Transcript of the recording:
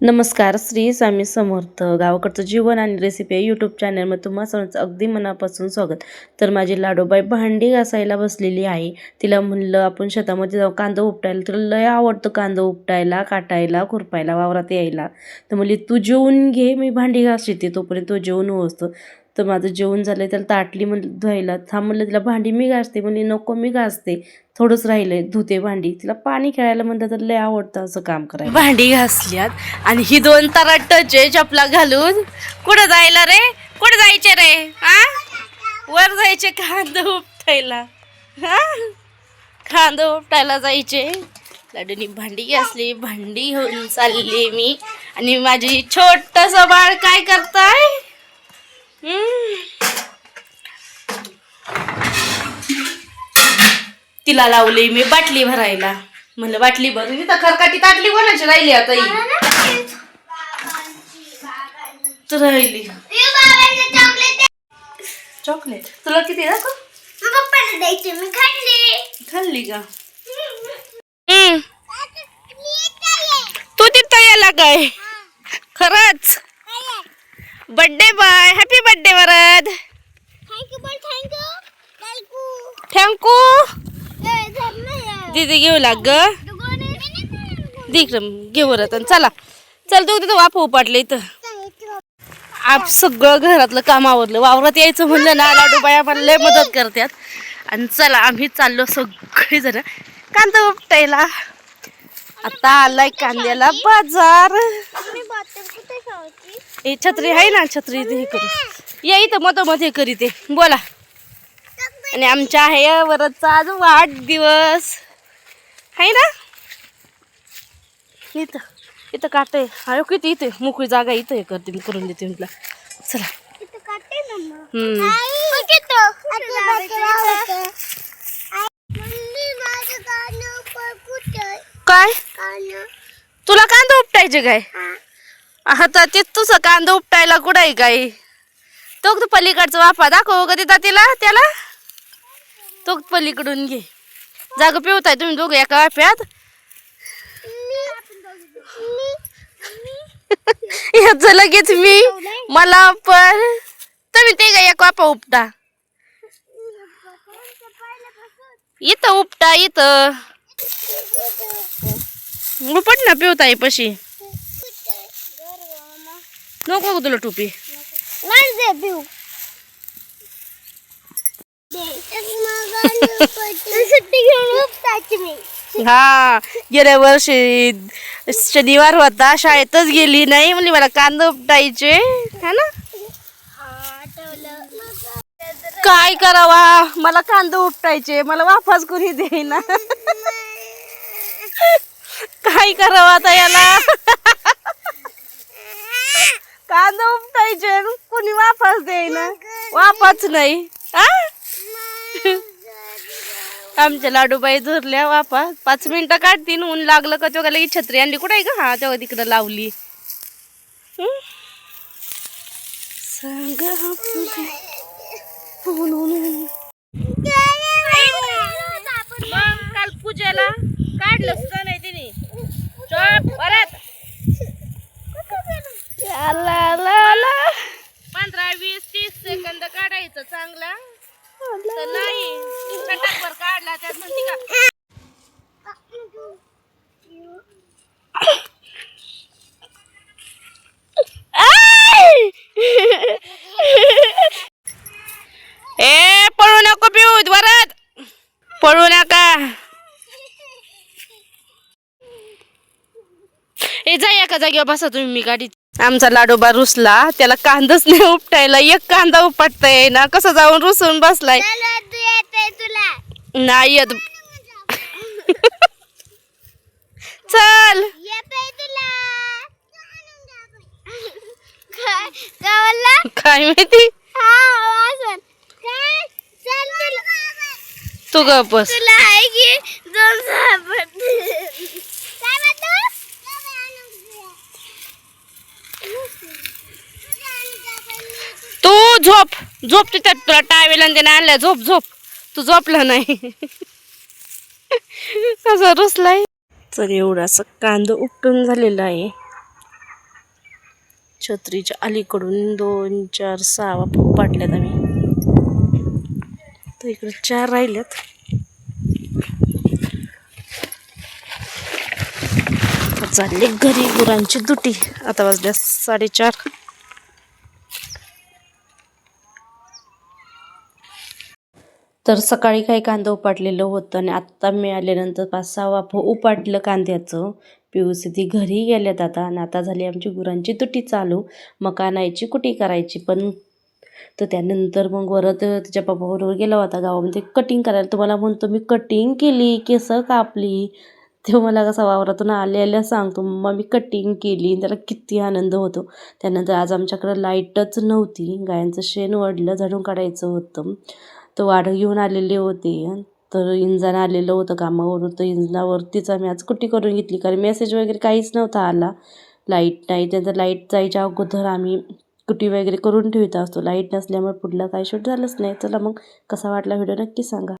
नमस्कार श्री स्वामी समर्थ. गावाकडचं जीवन आणि रेसिपी या यूट्यूब चॅनलमध्ये तुम्हा सर्वांचं अगदी मनापासून स्वागत. तर माझी लाडोबाई भांडी घासायला बसलेली आहे. तिला म्हणलं आपण शेतामध्ये जाऊ कांदा उपटायला. तिला लय आवडतं कांदा उपटायला काटायला खुरपायला वावरात यायला. तर म्हणली तू जेवून घे मी भांडी घासते. तोपर्यंत तो जेवून असतं तर माझं जेवण झालं त्याला ताटली म्हणलं धुवायला. थांब म्हणलं तिला भांडी मी घासते म्हणली नको मी घासते. थोडंच राहिलंय धुते भांडी. तिला पाणी खेळायला म्हणलं तर लय आवडतं असं काम करायला. भांडी घासल्यात. आणि ही दोन तराटचे चपला घालून. कुठं जायला रे? कुठं जायचे रे? हा वर जायचे कांदा उपटायला. हा? कांदा उपटायला जायचे. लाडूनी भांडी घासली भांडी घेऊन चालली मी. आणि माझी छोटस बाळ काय करताय? तिला लावली मी बाटली भरायला. म्हणलं बाटली भरून इथं खरकाटी ताटली कोणाची राहिली आता ही? तू राहिली. चॉकलेट तुला किती दाखव. पप्पाला द्यायचे मी खाल्ली. खाल्ली का? तू तिथं याला काय खरंच. Birthday bye happy birthday Varad thank you दीदी घेऊ लाग ग. दिक्रम घे वरत चला. चल तू तिथं वाफ उपाटलं इथं. आप सगळं घरातलं काम आवरलं. वावरात यायचं म्हणलं ना लाडूबाया मला लय मदत करतात. आणि चला आम्ही चाललो सगळे जण कांदा उपटायला आता आलाय कांद्याला बाजार. मी हे छत्री आहे ना छत्री इथे हे करू. या इथं मधोमध हे करीते बोला. आणि आमच्या आहे वरचा आज वाढदिवस. आहे ना? इथं इथं काट. आहे अरे किती इथे मोकळी जागा इथं हे करते मी करून देते म्हटलं. तुला चला काय? तुला कांदा उपटायचे काय? आता ते तुझं कांदा उपटायला कुठं आहे काय तो पलीकडचा वाफा दाखव कधी तिला त्याला. तो पलीकडून घे. जाग पिवताय तुम्ही दोघं एका वाफ्यात. याचं लगेच मी मला पण. तुम्ही ते का एक वाफा उपटा. इथं उपटा इथं. उपट ना पिवताय पशी नको का तुला टोपी. हा गेल्या वर्षी शनिवार होता शाळेतच गेली नाही म्हणजे मला कांदा उपटायचे. है ना? काय करावा? मला कांदा उपटायचे मला वाफाच कोणी देईना. काय करावं आता याला कांदा उपटायचे वाफाच देईना. वाफाच नाही. आमच्या लाडूबाई धरल्या वापा पाच मिनिटं काढतीन ऊन लागलं का तेव्हा लगेच छत्री आणली. कुठं आहे का हा तेव्हा तिकडं लावली? सांग आपली ऊन, ऊन, ऊन. मग काल पूजेला काढलं सुद्धा नाही तिने चॉप परत आला, आला, आला. पंधरा वीस तीस सेकंद काढायचं चांगला तर नाही. फटाकभर काढला त्यात म्हणते का ए पळू नको पिऊ वरद पळू नका. ए जा एका जागेवर बसा तुम्ही मी गाडीत. आमचा लाडोबा रुसला. त्याला कांदाच नाही उपटायला. एक कांदा उपटता येईना. कसं जाऊन रुसून बसलाय? नाही येत. चल. काय माहिती? हा तू गपस तुला आहे की दोन साबण काय म्हणतो तू झोप. झोप तिथं तुला टावेल आणि त्याने आणलं झोप झोप. तू झोपला नाही. असं रुसलाय. तर एवढासा कांदा उपटून झालेला आहे. छत्रीच्या अलीकडून दोन चार सहा वाप पाडल्यात आम्ही. तर इकडे चार राहिल्यात. चालले घरी गुरांची दुटी. आता वाजल्या साडेचार. तर सकाळी काही कांदा उपाटलेलं होतं आणि आत्ता मी आल्यानंतर पाच सहा वाफ उपाटलं कांद्याचं. पिऊस ती घरी गेल्यात आता आणि आता झाली आमची गुरांची तुटी चालू. मका आणायची कुटी करायची पण तर त्यानंतर मग वरत तिच्या पप्पाबरोबर गेला होता गावामध्ये. कटिंग करायला तुम्हाला म्हणतो मी कटिंग केली केस कापली. तेव्हा मला कसा वावरातून आलेल्या सांगतो. मग मी कटिंग केली त्याला किती आनंद होतो. त्यानंतर आज आमच्याकडं लाईटच नव्हती. गायांचं शेण वडलं झाडून काढायचं होतं. तर वाढ घेऊन आलेली होती. तर इंजन आलेलं होतं कामावरून तर इंजनावरतीच आम्ही आज कुट्टी करून घेतली? कारण मेसेज वगैरे काहीच नव्हता आला. लाइट नाही. त्यानंतर लाइट जायच्या अगोदर आम्ही कुटी वगैरे करून ठेवित असतो. लाइट नसल्यामुळे पुढलं काही शूट झालंच नाही. चला मग कसा वाटला व्हिडिओ नक्की सांगा.